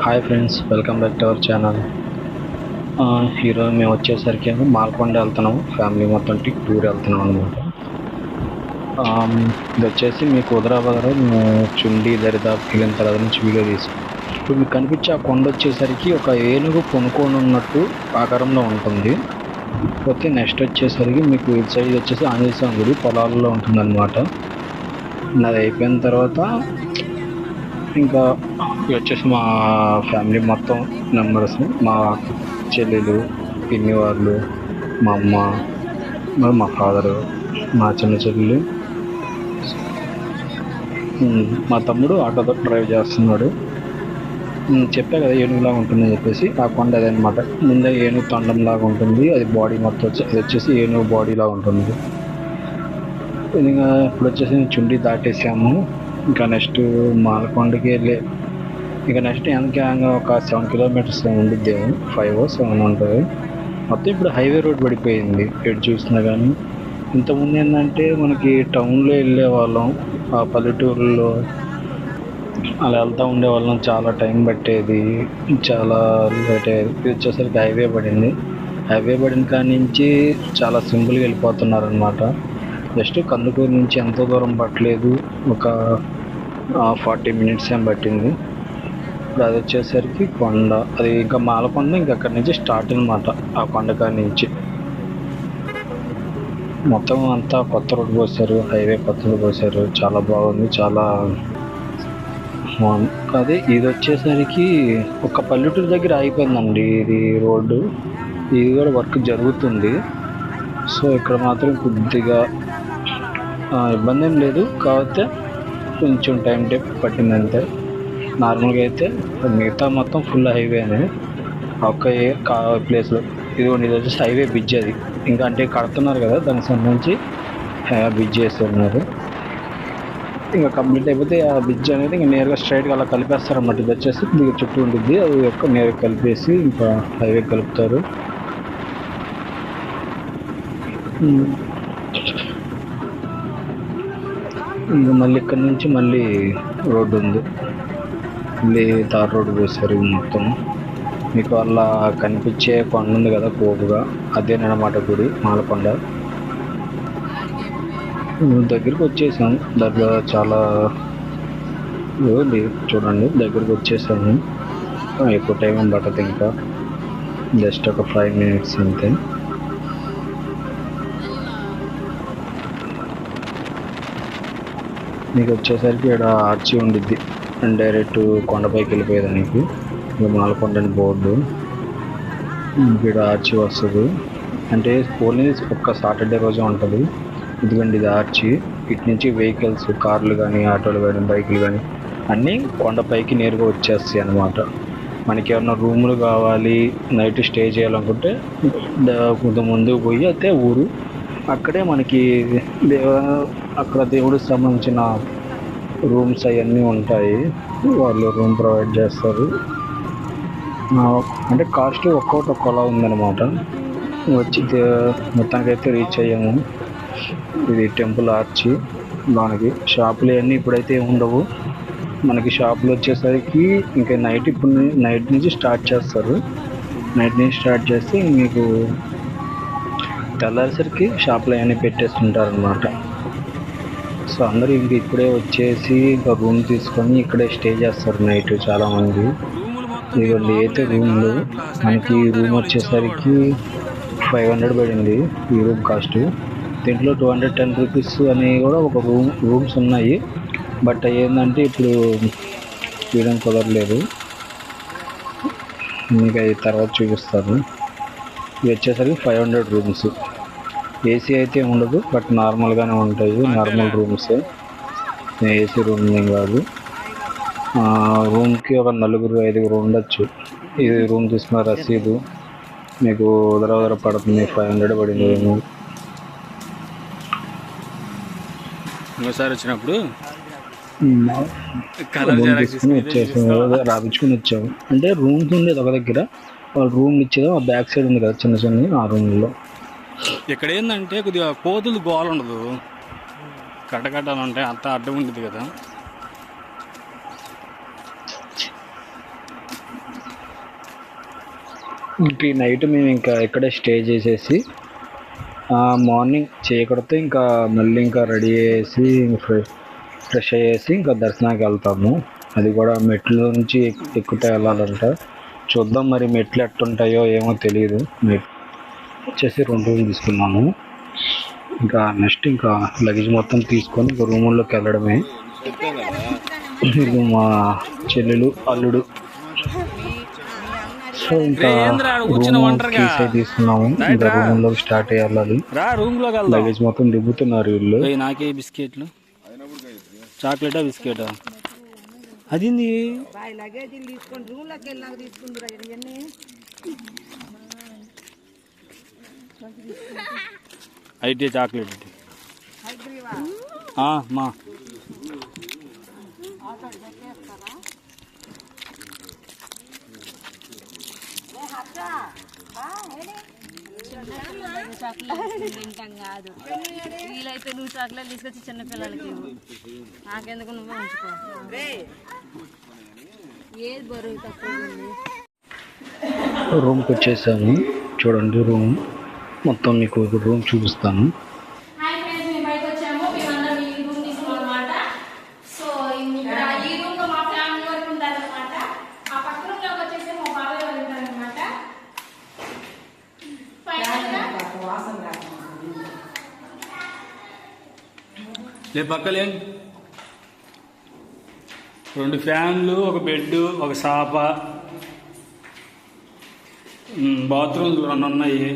Hi friends welcome back to our channel ఈరోజు మేము వచ్చేసరికి మాల్కొండ వెళ్తున్నాము. ఫ్యామిలీ మొత్తం టూర్ వెళ్తున్నాం అనమాట ఇది వచ్చేసి మీకు హుదరాబాద్లో మేము చుండి దరిదాపు వెళ్ళిన తర్వాత నుంచి వీడియో తీసాం. ఇప్పుడు మీకు కనిపించే ఆ కొండ వచ్చేసరికి ఒక ఏనుగు కొనుక్కొని ఉన్నట్టు ఆకారంలో ఉంటుంది. ఓకే నెక్స్ట్ వచ్చేసరికి మీకు ఇటు సైడ్ వచ్చేసి ఆంజనేయ స్వామి గుడి పొలాల్లో ఉంటుందన్నమాట. అది అయిపోయిన తర్వాత ఇంకా ఇవి వచ్చేసి మా ఫ్యామిలీ మొత్తం మెంబర్స్ మా చెల్లెలు పిన్ని వాళ్ళు మా అమ్మ మరి మా ఫాదరు మా చిన్న చెల్లెలు. మా తమ్ముడు ఆటో డ్రైవ్ చేస్తున్నాడు. చెప్పా కదా ఏనుగులాగా ఉంటుందని చెప్పేసి. ఆ కొండ అదనమాట ముందే ఏనుగు తొండంలాగా ఉంటుంది. అది బాడీ మొత్తం వచ్చి అది వచ్చేసి ఏనుగు బాడీలాగా ఉంటుంది. ఇంకా ఇప్పుడు వచ్చేసి చుండి దాటేసాము. ఇంకా నెక్స్ట్ మాలకొండకి వెళ్ళి ఇక నెక్స్ట్ వెనక ఒక సెవెన్ కిలోమీటర్స్ ఉండిద్ది ఫైవ్ సెవెన్ ఉంటుంది. మొత్తం ఇప్పుడు హైవే రోడ్ పడిపోయింది ఎటు చూసినా కానీ ఇంతకుముందు ఏంటంటే మనకి టౌన్లో వెళ్ళే వాళ్ళం ఆ పల్లెటూరులో అలా వెళ్తూ ఉండేవాళ్ళం చాలా టైం పట్టేది చాలా లేట్ అయ్యేది ఇది వచ్చేసరికి హైవే పడింది. హైవే పడిన కాడి నుంచి చాలా సింపుల్గా వెళ్ళిపోతున్నారు అనమాట జస్ట్ కందుకూరు నుంచి ఎంతో దూరం పట్టలేదు. ఒక ఫార్టీ మినిట్స్ ఏం పట్టింది. ఇప్పుడు అది వచ్చేసరికి కొండ. అది ఇంకా మాలకొండ ఇంకా అక్కడి నుంచి స్టార్ట్ అనమాట ఆ కొండ నుంచి. మొత్తం అంతా కొత్త రోడ్డు పోసారు హైవే కొత్త రోడ్డు పోసారు చాలా బాగుంది చాలా అదే ఇది వచ్చేసరికి ఒక పల్లెటూరు దగ్గర అయిపోయిందండి ఇది రోడ్డు. ఇది కూడా వర్క్ జరుగుతుంది. సో ఇక్కడ మాత్రం కొద్దిగా ఇబ్బంది ఏం లేదు. కాకపోతే కొంచెం టైం టైప్ పట్టింది అంతే నార్మల్గా అయితే మిగతా మొత్తం ఫుల్ హైవే అనేది ఒక్క ఏ కా ప్లేస్లో. ఇది ఇది వచ్చేసి హైవే బ్రిడ్జ్ అది. ఇంకా అంటే కడుతున్నారు కదా దానికి సంబంధించి బ్రిడ్జ్ చేస్తున్నారు ఇంకా కంప్లీట్ అయిపోతే ఆ బ్రిడ్జ్ అనేది ఇంకా నేరుగా స్ట్రైట్గా అలా కలిపేస్తారు అన్నమాట ఇది వచ్చేసి మీకు చుట్టూ ఉంటుంది అది ఎక్కువ నేరుగా కలిపేసి ఇంకా హైవే కలుపుతారు. ఇంకా మళ్ళీ ఇక్కడ నుంచి మళ్ళీ రోడ్డు ఉంది. మళ్ళీ తార్ రోడ్డు పోసారు మొత్తం. మీకు అలా కనిపించే కొండ ఉంది కదా కోపుగా అదేనమాట గుడి మాలకొండ. దగ్గరికి వచ్చేసాం. దగ్గర చాలా చూడండి. దగ్గరికి వచ్చేసాము. ఎక్కువ టైం ఏం పట్టదు ఇంకా. జస్ట్ ఒక ఫైవ్ మినిట్స్ అంతే. మీకు వచ్చేసరికి ఇక్కడ ఆర్చి ఉండిద్ది. డైరెక్ట్ కొండపైకి వెళ్ళిపోయేదానికి ఇక మాలకొండని బోర్డు. ఇక్కడ ఆర్చి వస్తుంది. అంటే ఓన్లీ ఒక్క సాటర్డే రోజే ఉంటుంది. ఎందుకంటే ఇది ఆర్చి. ఇటు నుంచి వెహికల్స్ కార్లు కానీ ఆటోలు కానీ బైకులు కానీ అన్నీ కొండపైకి నేరుగా వచ్చేస్తాయి అన్నమాట. మనకి ఏమన్నా రూములు కావాలి నైట్ స్టే చేయాలనుకుంటే కొంత కొంచెం ముందుకు పోయి అయితే ఊరు. అక్కడే మనకి దేవ అక్కడ దేవుడికి సంబంధించిన రూమ్స్ అవన్నీ ఉంటాయి. వాళ్ళు రూమ్ ప్రొవైడ్ చేస్తారు. అంటే కాస్ట్ ఒక్కొక్కటి ఒక్కోలా ఉందన్నమాట. వచ్చి మొత్తానికైతే రీచ్ అయ్యాము. ఇది టెంపుల్ ఆర్చి దానికి. షాపులు అన్నీ ఇప్పుడైతే ఉండవు. మనకి షాపులు వచ్చేసరికి ఇంకా నైట్ ఇప్పుడు నైట్ నుంచి స్టార్ట్ చేస్తారు. నైట్ నుంచి స్టార్ట్ చేస్తే మీకు తెల్లారేసరికి షాపులు అవన్నీ పెట్టేస్తుంటారు అనమాట సో అందరూ ఇంక ఇప్పుడే వచ్చేసి ఇంకా రూమ్ తీసుకొని ఇక్కడే స్టే చేస్తారు నైట్ చాలామంది. ఇదిగోండి అయితే రూమ్లు మనకి రూమ్ వచ్చేసరికి ఫైవ్ హండ్రెడ్ పడింది ఈ రూమ్ కాస్ట్ దీంట్లో టూ హండ్రెడ్ టెన్ రూపీస్ అనేవి కూడా ఒక రూమ్ రూమ్స్ ఉన్నాయి. బట్ ఏంటంటే ఇప్పుడు తీయడం కుదరలేదు. మీకు అది తర్వాత చూపిస్తాను. ఇది వచ్చేసరికి ఫైవ్ హండ్రెడ్ రూమ్స్ ఏసీ అయితే ఉండదు బట్ నార్మల్గానే ఉంటాయి నార్మల్ రూమ్సే. ఏసీ రూమ్ ఏం కాదు. రూమ్కి ఒక నలుగురు ఐదుగురు ఉండొచ్చు. ఇది రూమ్ తీసుకున్న రసీదు మీకు ఉదర ఉదర పడుతుంది ఫైవ్ హండ్రెడ్ పడింది రూమ్ ఇంకోసారి వచ్చినప్పుడు? తీసుకుని వచ్చేసాము రాపించుకుని వచ్చాము. అంటే రూమ్స్ ఉండేది ఒక దగ్గర వాళ్ళు రూమ్ ఇచ్చేది ఆ బ్యాక్ సైడ్ ఉంది కదా చిన్న చిన్న ఆ రూమ్లో. ఇక్కడ ఏంటంటే కొద్దిగా కోతులు గోల ఉండదు. కట్టకట్టాలు ఉంటాయి అంత అడ్డం ఉంటుంది కదా. ఇంక ఈ నైట్ మేము ఇంకా ఇక్కడే స్టే చేసేసి మార్నింగ్ చీకటితో ఇంకా మళ్ళీ ఇంకా రెడీ చేసి ఫ్రెష్ ఫ్రెష్ అయ్యేసి ఇంకా దర్శనానికి వెళ్తాము. అది కూడా మెట్ల నుంచి ఎక్- వెళ్ళాలంట చూద్దాం మరి మెట్లు ఎట్టుంటాయో ఏమో తెలియదు మెట్ వచ్చేసి రెండు రూమ్లు తీసుకున్నాము. ఇంకా నెక్స్ట్ ఇంకా లగేజ్ మొత్తం తీసుకొని ఇంకా రూముల్లోకి వెళ్ళడమే. ఇది మా చెల్లెలు అల్లుడు. సో ఇంకా రూమ్? కీసే తీసుకున్నాము. ఇంకా రూముల్లోకి స్టార్ట్ అయ్యాలి. రూమ్ లగేజ్ మొత్తం దిగుతున్నారు వీళ్ళు. ఏయ్, నాకే బిస్కెట్లు. చాక్లెటా బిస్కెటా? అదింది. బాయ్ లగేజీలు తీసుకొని అయితే చాక్లెట్ మా. తింటాం కాదు వీలైతే నువ్వు చాక్లెట్ తీసుకొచ్చి చిన్నపిల్లలకి నాకెందుకు నువ్వే ఉంచుకో ఏది బరువు తక్కువ రూమ్కి వచ్చేసాము. చూడండి రూమ్ మొత్తం మీకు రూమ్ చూపిస్తాను. ఈ రూమ్ రూమ్లో మా ఫ్యామిలీ వరకు ఉంటారనమాట ఆ పక్క రూమ్లోకి వచ్చేసి మా బాబాయ్ వాళ్ళు ఉంటారనమాట ఫైనల్గా లే పక్కలేండి రెండు ఫ్యాన్లు ఒక బెడ్ ఒక సాప బాత్రూమ్లు రెండు ఉన్నాయి.